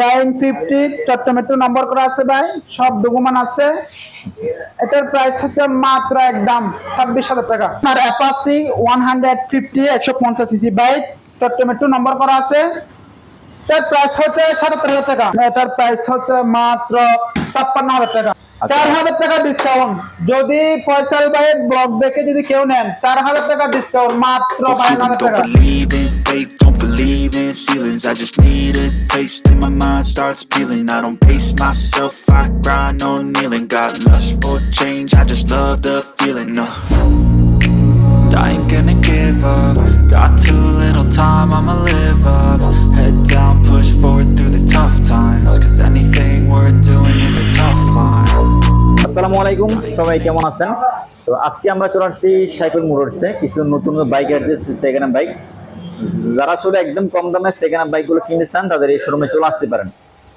Dyeing fifty চট্টমেট্রো নম্বর করা আছে ভাই সব ডকুমেন্ট আছে। এটার প্রাইস হচ্ছে মাত্র একদম ছাব্বিশ হাজার টাকা। আর অ্যাপাসি ওয়ান হান্ড্রেড ফিফটি একশো পঞ্চাশ সিসি বাইক চট্টমেট্রো নম্বর করা আছে। এটার প্রাইস হচ্ছে সাতাত্তর হাজার টাকা। এটার প্রাইস হচ্ছে মাত্র ছাপ্পান্ন হাজার টাকা। চার হাজার টাকা ডিসকাউন্ট যদি ফয়সাল ভাইয়ের ব্লগ দেখে যদি কেউ নেন চার হাজার টাকা ডিসকাউন্ট মাত্র বাইশ হাজার টাকা। believe in fate, don't believe in ceilings I just need a taste and my mind starts peeling I don't pace myself, I grind on kneeling Got lust for change, I just love the feeling uh. I ain't gonna give up Got too little time, I'ma live up Head down, push forward through the tough times Cause anything worth doing is a tough climb আসসালামু আলাইকুম সবাই কেমন আছেন তো আজকে আমরা চলে আসছি সাইকেল মোটরসে কিছু নতুন নতুন বাইক আসছে সেকেন্ড হ্যান্ড বাইক যারা শুধু একদম কম দামে সেকেন্ড হ্যান্ড বাইকগুলো কিনতে চান, তাদের এই শোরুমে চলে আসতে পারেন।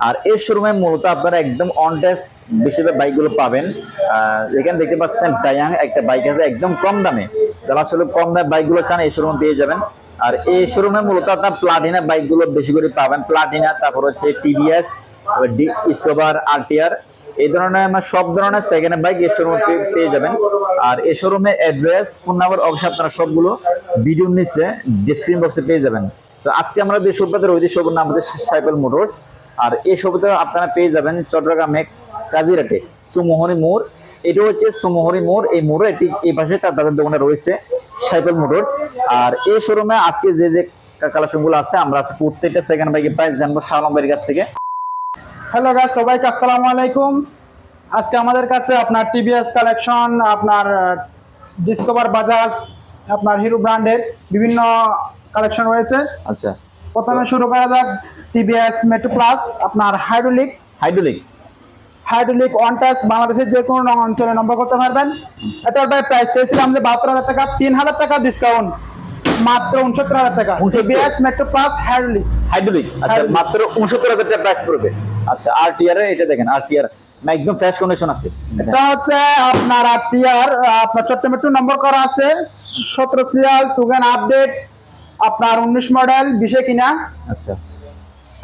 আর এই শোরুমে মূলত আপনারা একদম অন টেস্ট বেশিরভাগ বাইকগুলো পাবেন। এখানে দেখতে পাচ্ছেন ডায়াং একটা বাইক আছে একদম কম দামে। যারা আসলে কম দামে বাইকগুলো চান, এই শোরুমে পেয়ে যাবেন। আর এই শোরুমে মূলত আপনার প্লাটিনা বাইকগুলো বেশি করে পাবেন। প্লাটিনা তারপর হচ্ছে টিভিএস ডিসকভার আরটিআর এই ধরনের আমার সব ধরনের সেকেন্ড হ্যান্ড বাইক এই শোরুমে পেয়ে যাবেন। আর এই শোরুমের অ্যাড্রেস ফোন নাম্বার অবশ্যই আপনারা সবগুলো ভিডিও নিচে ডিসক্রিপশন বক্সে পেয়ে যাবেন। তো আজকে আমরা যে শোভাতের ওই শোভার নাম হচ্ছে সাইকেল মোটরস আর এই শোভাতে আপনারা পেয়ে যাবেন চট্টগ্রামে কাজিরাটে, সুমোহনী মোড়। এটা হচ্ছে সুমোহনী মোড়। এই মোড়ে এটি এই পাশে তার তাদের দোকানে রয়েছে সাইকেল মোটরস আর এই শোরুমে আজকে যে যে কালেকশনগুলো আছে, আমরা প্রত্যেকটা সেকেন্ড বাইকের প্রাইস জানব শালম ভাইয়ের কাছ থেকে। হ্যালো গাইস সবাইকে আসসালামু আলাইকুম। আজকে আমাদের কাছে আপনার টিভিএস কালেকশন আপনার ডিসকভার বাজাজ আপনার হিরো ব্র্যান্ডের বিভিন্ন কালেকশন রয়েছে। আচ্ছা। প্রথমে শুরু করা যাক টিভিএস মেট্রো প্লাস আপনার hydraulic hydraulic hydraulic one touch বাংলাদেশের যে কোনো অঞ্চলে নম্বর করতে পারবেন। এটার ভাই প্রাইস চেয়েছিলাম যে বাহাত্তর হাজার টাকা তিন হাজার টাকা ডিসকাউন্ট মাত্র উনসত্তর হাজার টাকা। 69 মেট্রো প্লাস হাইড্রোলিক হাইড্রোলিক আচ্ছা মাত্র উনসত্তর হাজার টাকা প্রাইস পড়বে। আচ্ছা আর টিআর এটা দেখেন আর টিআর একদম ফ্রেশ কন্ডিশন আছে। এটা হচ্ছে আপনার আরটিআর আপনার চট্টমেট্রো নম্বর করা আছে সতেরো সিরিয়াল টুগেন আপডেট আপনার উনিশ মডেল বিশে কিনা। আচ্ছা।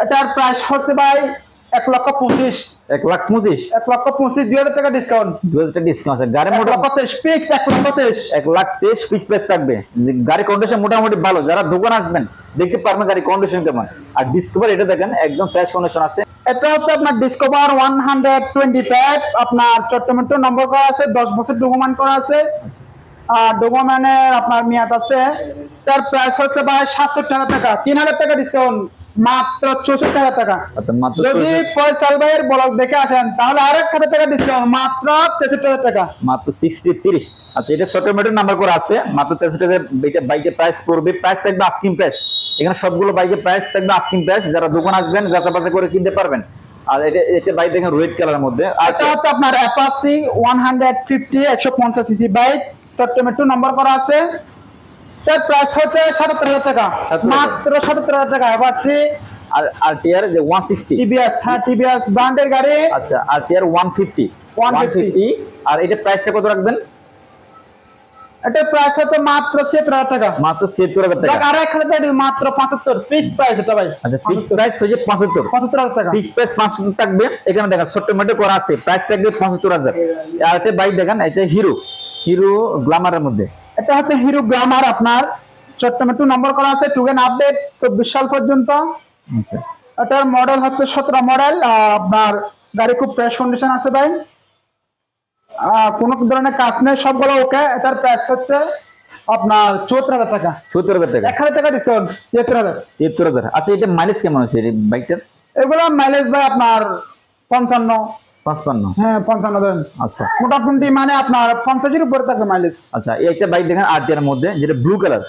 এটার প্রাইস হচ্ছে ভাই এক লক্ষ পঁচিশ। এক লাখ পঁচিশ। এক লক্ষ পঁচিশ দুই হাজার টাকা ডিসকাউন্ট দু হাজার টাকা ডিসকাউন্ট আছে। গাড়ি মোটা লক্ষ তেইশ ফিক্স এক লক্ষ তেইশ। এক লাখ তেইশ ফিক্স প্রাইস থাকবে। গাড়ি কন্ডিশন মোটামুটি ভালো। যারা দোকান আসবেন দেখতে পারবেন গাড়ি কন্ডিশন কেমন। আর ডিসকভার এটা দেখেন একদম ফ্রেশ কন্ডিশন আছে। এটা হচ্ছে আপনার Discover one hundred twenty five আপনার চট্টমেট্রো নম্বর করা আছে দশ বছর ডকুমেন্ট করা আছে। আচ্ছা। ডকুমেন্টের আপনার মেয়াদ আছে। তার প্রাইস হচ্ছে ভাই সাতষট্টি হাজার টাকা। তিন হাজার টাকা ডিসকাউন্ট মাত্র চৌষট্টি হাজার টাকা। মাত্র যদি ফয়সাল ভাইয়ের ব্লগ দেখে আসেন তাহলে আরেক হাজার টাকা ডিসকাউন্ট মাত্র তেষট্টি হাজার টাকা। মাত্র সিক্সটি থ্রি আচ্ছা এটা সটোমেটের নাম্বার করে আছে মাত্র তেষট্টি হাজার বাইকের প্রাইস পড়বে প্রাইস থাকবে আস্কিং প্রাইস এখানে সবগুলো বাইকের প্রাইস থাকবে আস্কিং প্রাইস যারা দোকান আসবেন যাচাই বাছাই করে কিনতে পারবেন। আর এটা এটা বাইক দেখেন রেড কালারের মধ্যে। আর এটা হচ্ছে আপনার অ্যাপাসি ওয়ান হান্ড্রেড ফিফটি একশো পঞ্চাশ সিসি বাইক চট্টমেট্রো নম্বর করা আছে। তার প্রাইস হচ্ছে সাতাত্তর হাজার টাকা। মাত্র সাতাত্তর হাজার টাকা। অ্যাপাসি আর আর টিআর যে হ্যাঁ টিভিএস ব্র্যান্ডের গাড়ি। আচ্ছা R TR one fifty one 150 fifty আর এটা প্রাইসটা কত রাখবেন? এটার প্রাইস হচ্ছে মাত্র ছিয়াত্তর হাজার টাকা। মাত্র সত্তর হাজার দেখ টাকা আর হাজার টাকা মাত্র পঁচাত্তর। ফিক্স প্রাইস এটা ভাই। আচ্ছা ফিক্স প্রাইস হচ্ছে পঁচাত্তর। পঁচাত্তর হাজার টাকা। ফিক্স প্রাইস থাকবে। এখানে দেখেন ছোট্ট মেটে করা আছে। প্রাইস থাকবে পঁচাত্তর হাজার। আর একটা বাইক দেখেন এটা হিরো হিরো গ্লামারের মধ্যে। এটা হচ্ছে হিরো গ্লামার আপনার। চট্টমেট্রো নম্বর করা আছে টুগেন আপডেট চব্বিশ সাল পর্যন্ত। আচ্ছা। এটার মডেল হচ্ছে সতেরো মডেল আপনার গাড়ি খুব ফ্রেশ কন্ডিশন আছে ভাই। কোনো ধরনের কাজ নেই সবগুলো ওকে এটার প্রাইস হচ্ছে আপনার চৌত্রিশ হাজার টাকা। সত্তর হাজার টাকা? এক হাজার টাকা ডিসকাউন্ট তিয়াত্তর হাজার। তিয়াত্তর হাজার। আচ্ছা এটা মাইলেজ কেমন আছে? এই বাইকটার এগুলো মাইলেজ ভাই আপনার পঞ্চান্ন। পাঁচপান্ন? হ্যাঁ পঞ্চান্ন দেন। আচ্ছা। মোটামুটি মানে আপনার পঞ্চাশের উপরে থাকবে মাইলেজ আচ্ছা এই একটা বাইক দেখেন আর এর মধ্যে যেটা ব্লু কালার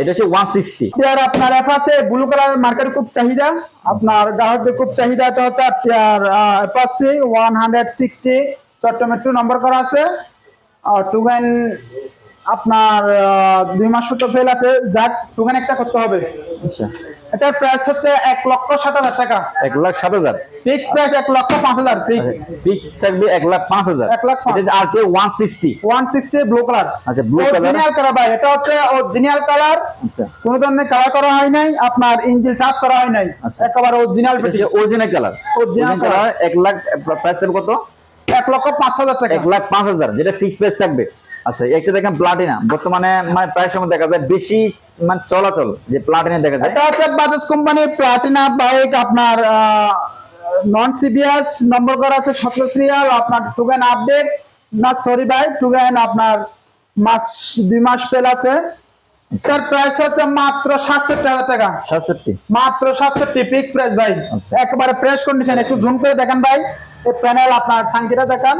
এটা হচ্ছে ওয়ান সিক্সটি আর আপনার অ্যাপাচে ব্লু কালার মার্কেটে খুব চাহিদা। আপনার গ্রাহকদের খুব চাহিদা এটা হচ্ছে আর অ্যাপাচে ওয়ান হান্ড্রেড সিক্সটি চট্টমেট্রো নম্বর করা আছে। আর টুগেন আপনার দুই মাস মতো ফেল আছে। যাক টোকেন একটা করতে হবে। আচ্ছা। এটার প্রাইস হচ্ছে এক লক্ষ সাত হাজার টাকা। এক লাখ সাত হাজার? ফিক্স প্রাইস এক লক্ষ পাঁচ হাজার ফিক্স ফিক্স থাকবে এক লাখ পাঁচ হাজার। এক লাখ। আর কে one sixty one sixty blue colour আচ্ছা, blue colour। অরিজিনাল কালার ভাই এটা হচ্ছে অরিজিনাল কালার আচ্ছা। কোনো ধরনের কালার করা হয় নাই আপনার ইঞ্জিন টাচ করা হয় নাই। আচ্ছা। একেবারে original original colour original colour এক লাখ প্রাইস কত? এক লক্ষ পাঁচ হাজার টাকা। এক লাখ পাঁচ হাজার যেটা ফিক্স প্রাইস থাকবে। আচ্ছা একটা দেখেন প্লাটিনা বর্তমানে মানে প্রায় সময় দেখা যায় বেশি মানে চলাচল যে প্লাটিনা দেখা যায়। এটা হচ্ছে বাজাজ কোম্পানি প্লাটিনা বাইক আপনার নন সিবিএস নম্বর করা আছে সতেরো সিরিয়াল আপনার টুগেন আপডেট না সরি ভাই টুগেন আপনার মাস দুই মাস ফেল আছে। স্যার প্রাইস হচ্ছে মাত্র সাতষট্টি হাজার টাকা। সাতষট্টি? মাত্র সাতষট্টি ফিক্স প্রাইস ভাই। আচ্ছা। একেবারে ফ্রেশ কন্ডিশন একটু জুম করে দেখেন ভাই। এই প্যানেল আপনার টাঙ্কিটা দেখান।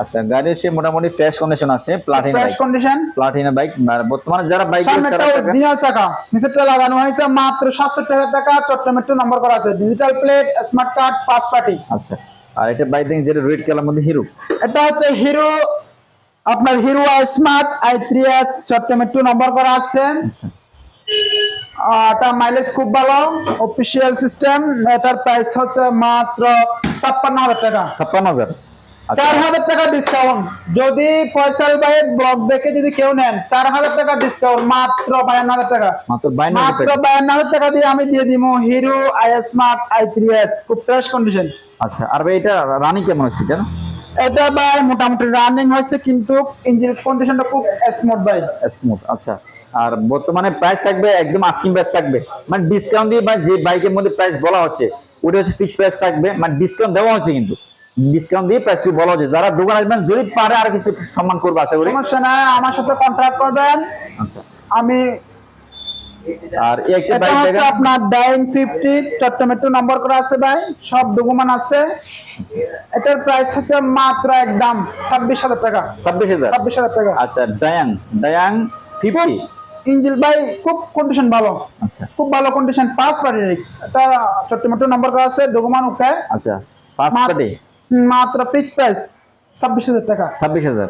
আচ্ছা গাড়ির সে মোটামুটি ফ্রেশ কন্ডিশন আছে Platina fresh condition Platina bike বর্তমানে যারা বাইক একটা অরিজিনাল চাকা নিচেরটা লাগানো হয়েছে মাত্র সাতষট্টি হাজার টাকা চট্টগ্রাম একটু নম্বর করা আছে ডিজিটাল প্লেট স্মার্ট কার্ড পাঁচ পার্টি আচ্ছা আর এটা বাইক দেখেন যেটা রেড কালার মধ্যে হিরো এটা হচ্ছে হিরো আপনার Hero smart I three S একটু নম্বর করা আছে। আচ্ছা। এটা মাইলেজ খুব ভালো অফিসিয়াল সিস্টেম এটার প্রাইস হচ্ছে মাত্র ছাপ্পান্ন হাজার টাকা। ছাপ্পান্ন হাজার। চার হাজার টাকা ডিসকাউন্ট যদি পয়সাল ভাইয়ের ব্লগ দেখে যদি কেউ নেন চার হাজার টাকা ডিসকাউন্ট মাত্র বায়ান্ন হাজার টাকা। মাত্র বায়ান্ন হাজার টাকা। দিয়ে আমি দিয়ে দিব Hero I smart I three S খুব ফ্রেশ কন্ডিশন আচ্ছা আর ভাই এটা রানি কেমন হচ্ছে এটা? এটা ভাই মোটামুটি রানিং হয়েছে কিন্তু ইঞ্জিন কন্ডিশনটা খুব স্মুথ ভাই। স্মুথ আচ্ছা। আর বর্তমানে প্রাইস থাকবে একদম আস্কিং প্রাইস থাকবে। মানে ডিসকাউন্ট দিয়ে বা যে বাইকের মধ্যে প্রাইস বলা হচ্ছে ওটা হচ্ছে ফিক্স প্রাইস থাকবে। মানে ডিসকাউন্ট দেওয়া হচ্ছে কিন্তু। ডিসকাউন্ট দিয়ে প্রাইসটি বলা হচ্ছে যারা দোকান আসবেন যদি পারে আর কিছু সম্মান করবে আশা করি। সমস্যা নাই আমার সাথে কন্ট্যাক্ট করবেন। আচ্ছা। আমি আর একটা বাইক দেখেন। আপনার ডাইন ফিফটি চট্টগ্রাম একটু নম্বর করা আছে ভাই। সব ডকুমেন্ট আছে। এটার প্রাইস হচ্ছে মাত্র একদম ছাব্বিশ হাজার টাকা। ছাব্বিশ হাজার? ছাব্বিশ হাজার টাকা। আচ্ছা ডায়াং ডায়াং ফিফটি ইঞ্জিল ভাই খুব কন্ডিশন ভালো। আচ্ছা। খুব ভালো কন্ডিশন পাঁচ পার্টির এটা একটু নম্বর করা আছে ডকুমেন্ট উঠে। আচ্ছা মাত্র- পার্টি মাত্র ফিক্স প্রাইস ছাব্বিশ হাজার টাকা। ছাব্বিশ হাজার।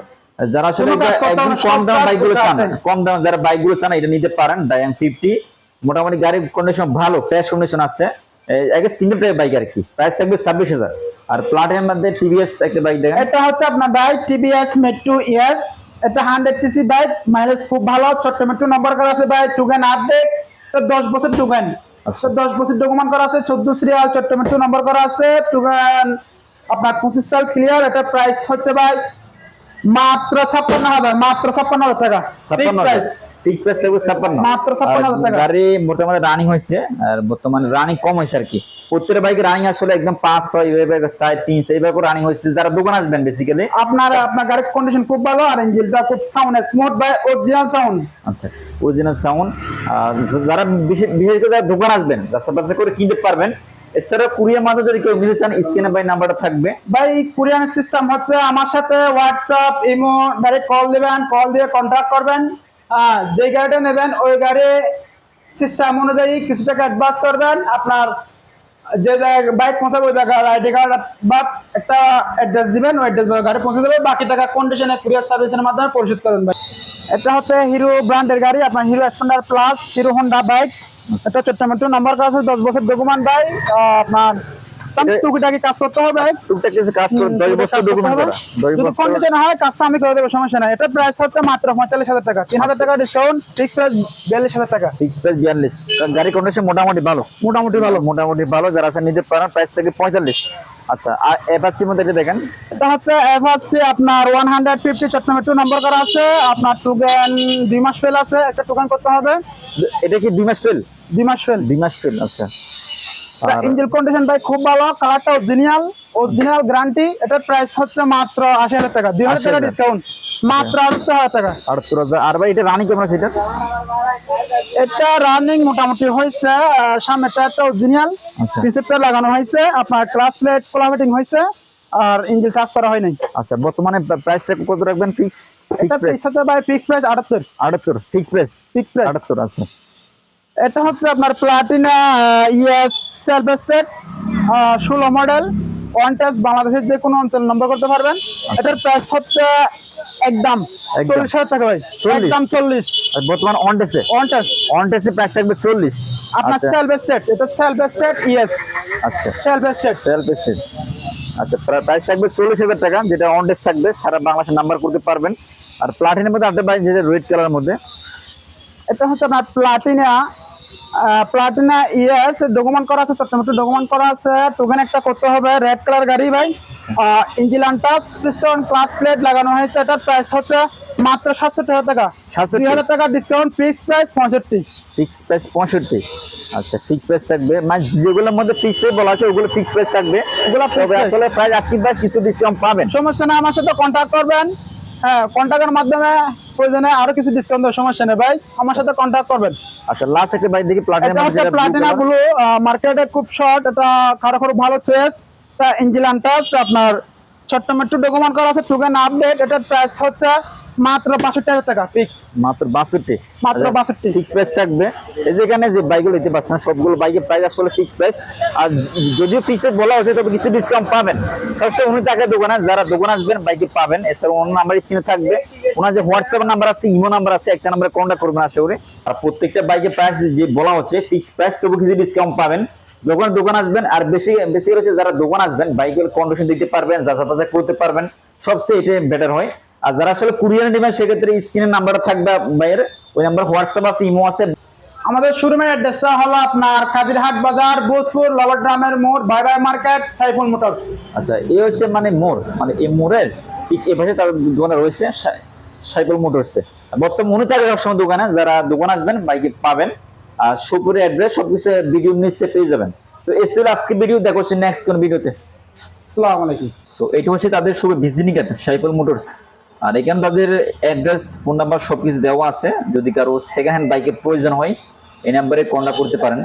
যারা আসলে একদম কম দাম বাইকগুলো চান কম দাম যারা বাইকগুলো চান এটা নিতে পারেন। ডায়াং ফিফটি মোটামুটি গাড়ির কন্ডিশন ভালো ফ্রেশ কন্ডিশন আছে। আগে সিঙ্গেল টাইপ বাইক আর কি। প্রাইস থাকবে ছাব্বিশ হাজার। আর প্লাটিনার মধ্যে টিভিএস একটা বাইক দেখেন। এটা হচ্ছে আপনার বাইক টিভিএস মেট্রো ইএস এটা হান্ড্রেড সিসি বাইক মাইলেজ খুব ভালো ছোট্ট মেট্রো নম্বর করা আছে বাইক টুকেন আপডেট দশ বছর টুকেন আচ্ছা। দশ বছর ডকুমেন্ট করা আছে চোদ্দ সিরিয়াল চোট্ট মেট্রো নম্বর করা আছে টুকেন আপনার পঁচিশ সাল ক্লিয়ার এটা প্রাইস হচ্ছে ভাই মাত্র ছাপ্পান্ন হাজার মাত্র ছাপ্পান্ন হাজার টাকা। প্রাইস ফিক্স প্রাইস থাকবে ছাপ্পান্ন। মাত্র 56,000 আর টাকা। গাড়ি মোটামুটি রানিং হয়েছে আর বর্তমানে রানিং কম হয়েছে আর কি। প্রত্যেকটা বাইকে রানিং আসলে একদম পাঁচ ছয় এইভাবে সাড়ে তিন এইভাবে রানিং হয়েছে। যারা দোকান আসবেন বেসিক্যালি আপনার আপনার গাড়ির কন্ডিশন খুব ভালো আর ইঞ্জিনটা খুব সাউন্ড স্মুথ বাই অরিজিনাল সাউন্ড আচ্ছা অরিজিনাল সাউন্ড যারা বিশেষ বিশেষ করে যারা দোকান আসবেন করে কিনতে পারবেন এছাড়া কুরিয়ার মাধ্যমে যদি কেউ নিতে চান, স্ক্রিনে বাই নাম্বারটা থাকবে। ভাই, কুরিয়ান সিস্টেম হচ্ছে আমার সাথে হোয়াটসঅ্যাপ ইমো ডাইরেক্ট কল দিবেন কল দিয়ে কন্ট্যাক্ট করবেন। যে গাড়িটা নেবেন, ওই গাড়ি সিস্টেম অনুযায়ী কিছু টাকা অ্যাডভান্স করবেন। আপনার যে জায়গায় বাইক পৌঁছাবে, ওই জায়গায় আইডি কার্ড বা একটা অ্যাড্রেস দিবেন, ওই অ্যাড্রেস গাড়ি পৌঁছে দেবে। বাকি টাকা কন্ডিশনে কুরিয়ার সার্ভিসের মাধ্যমে পরিশোধ করবেন ভাই। এটা হচ্ছে হিরো ব্র্যান্ডের গাড়ি, আপনার Hero Splendor plus Hero Honda bike এটা চট্টগ্রাম নাম্বার কাজ দশ বছর ডকুমেন্ট ভাই আপনার টুকিটাকি কাজ করতে হবে। টুকটাক কাজ করে দশ বছর ডকুমেন্ট করা দশ বছর। কন্ডিশন হয় কাজটা আমি করে দেবো সমস্যা নাই। এটা প্রাইস হচ্ছে মাত্র পঁয়তাল্লিশ হাজার টাকা তিন হাজার টাকা ডিসকাউন্ট ফিক্স প্রাইস বিয়াল্লিশ হাজার টাকা। ফিক্স প্রাইস বিয়াল্লিশ। গাড়ি কন্ডিশন মোটামুটি ভালো। মোটামুটি ভালো। মোটামুটি ভালো যারা আছে নিজের প্রাইস থেকে পঁয়তাল্লিশ। আচ্ছা আর মধ্যে এটা দেখেন। এটা হচ্ছে আপনার চট্টগ্রাম টু নম্বর করা আছে আপনার টুকেন মাস ফেল আছে একটা টোকেন করতে হবে। এটা কি দুই মাস ফেল দুই মাস ফেল দুই মাস ফেল আচ্ছা। ইঞ্জিন কন্ডিশন ভাই খুব ভালো কালারটা অরিজিনাল অরিজিনাল গ্যারান্টি এটার প্রাইস হচ্ছে মাত্র আশি হাজার টাকা। দুই হাজার টাকা ডিসকাউন্ট মাত্র আড়াইশো হাজার টাকা। আটাত্তর হাজার। আর ভাই এটা রানি কেমন আছে এটা? এটা রানিং মোটামুটি হয়েছে সামনেটা একটা অরিজিনাল আচ্ছা। লাগানো হয়েছে আপনার ক্লাস প্লেট কোলামেটিং হয়েছে আর ইঞ্জিন কাজ করা হয় নাই। আচ্ছা বর্তমানে প্রাইসটা কত রাখবেন? ফিক্স এটা ফিক্স ভাই ফিক্স প্রাইস আটাত্তর। আটাত্তর ফিক্স প্রাইস ফিক্স প্রাইস আটাত্তর আচ্ছা। এটা হচ্ছে আপনার প্লাটিনা ইউএস সেলফ স্টেট ষোলো মডেল ওয়ান টাচ বাংলাদেশের যে কোনো অঞ্চল নম্বর করতে পারবেন। এটার প্রাইস হচ্ছে একদম একদম। চল্লিশ হাজার টাকা ভাই। 40? একদম চল্লিশ। আর বর্তমান অন টেসে অন টেস্ট প্রাইস থাকবে চল্লিশ। আপনার আচ্ছা। সেলফ স্টেট এটা সেলফ স্টেট ইয়েস আচ্ছা। সেলফ স্টেট সেলফ স্টেট আচ্ছা প্রাইস থাকবে চল্লিশ হাজার টাকা যেটা অন টেস থাকবে সারা বাংলাদেশে নাম্বার করতে পারবেন। আর প্লাটিনের মধ্যে আপনি পাই যেটা রেড কালারের মধ্যে। এটা হচ্ছে আপনার প্লাটিনা প্লাটিনা ইয়েস ডকুমেন্ট করা আছে চট্টগ্রাম ডকুমেন্ট করা আছে। টোকেন একটা করতে হবে রেড কালার গাড়ি ভাই। Engine touch piston clutch plate লাগানো হয়েছে। এটার প্রাইস হচ্ছে মাত্র সাতষট্টি হাজার টাকা। 67 দুই হাজার টাকা ডিসকাউন্ট ফিক্স প্রাইস পঁয়ষট্টি। ফিক্স প্রাইস পঁয়ষট্টি। আচ্ছা ফিক্স প্রাইস থাকবে। মানে যেগুলোর মধ্যে ফিক্সে বলা আছে ওগুলো ফিক্স প্রাইস থাকবে। ওগুলো আসলে প্রাইস আজকে প্রাইস কিছু ডিসকাউন্ট পাবেন। সমস্যা নেই আমার সাথে কন্ট্যাক্ট করবেন। হ্যাঁ কন্ট্যাক্টের মাধ্যমে প্রয়োজনে আরও কিছু ডিসকাউন্ট দেওয়ার সমস্যা নেই। ভাই আমার সাথে কন্ট্যাক্ট করবেন। আচ্ছা লাস্ট একটা ভাই দেখি প্লাটিনের এটা হচ্ছে প্লাটিনা ব্লু মার্কেটে খুব শর্ট এটা খারাপ ভালো চয়েস এটা ইঞ্জিন আপনার ছোট্ট মেট্রো ডকুমেন্ট করা আছে। টুকেন আপডেট এটার প্রাইস হচ্ছে মাত্র টাকা ফিক্স মাত্র বাষট্টি। মাত্র 62 ফিক্স প্রাইস থাকবে। এই যেখানে যে বাইকগুলো নিতে পারছেন সবগুলো বাইকের প্রাইস আসলে ফিক্স প্রাইস আর যদিও ফিক্সে বলা হচ্ছে তবে কিছু ডিসকাউন্ট পাবেন। সবসময় উনি টাকা দোকানে যারা দোকান আসবেন বাইকে পাবেন। এছাড়া অন্য নাম্বার স্ক্রিনে থাকবে। ওনার যে হোয়াটসঅ্যাপ নাম্বার আছে ইমো নাম্বার আছে একটা নাম্বারে কন্ট্যাক্ট করবেন আশা করি। আর প্রত্যেকটা বাইকের প্রাইস যে বলা হচ্ছে ফিক্স প্রাইস তবু কিছু ডিসকাউন্ট পাবেন। যখন দোকান আসবেন আর বেশি বেশি হচ্ছে যারা দোকান আসবেন বাইকের কন্ডিশন দিতে পারবেন যাচা বাছাই করতে পারবেন সবচেয়ে এটা বেটার হয়। আর যারা আসলে কুরিয়ার নেবেন সেক্ষেত্রে স্ক্রিনের নাম্বার থাকবে বাইরের ওই নাম্বার হোয়াটসঅ্যাপ আছে ইমো আছে। আমাদের শোরুমের অ্যাড্রেসটা হলো আপনার কাজিরহাট বাজার বোসপুর লবর ড্রামের মোড় বাই বাই মার্কেট সাইফুল মোটরস। আচ্ছা এই হচ্ছে মানে মোড় মানে এই মোড়ের ঠিক এ পাশে তাদের দোকানে রয়েছে সাই- সাইকেল মোটরসে। বর্তমান মনে থাকে সবসময় দোকানে যারা দোকান আসবেন বাইকে পাবেন। আর সুপুরের অ্যাড্রেস সবকিছু ভিডিও নিচে পেয়ে যাবেন। তো এই ছিল আজকে ভিডিও দেখো হচ্ছে নেক্সট কোন ভিডিওতে আসসালামু আলাইকুম সো এটা হচ্ছে তাদের শুভ ভিজিটিং কার্ড সাইকেল মোটরস। আর এখানে তাদের অ্যাড্রেস ফোন নাম্বার সবকিছু দেওয়া আছে। যদি কারও সেকেন্ড হ্যান্ড বাইকের প্রয়োজন হয়, এই নাম্বারে কন্ট্যাক্ট করতে পারেন।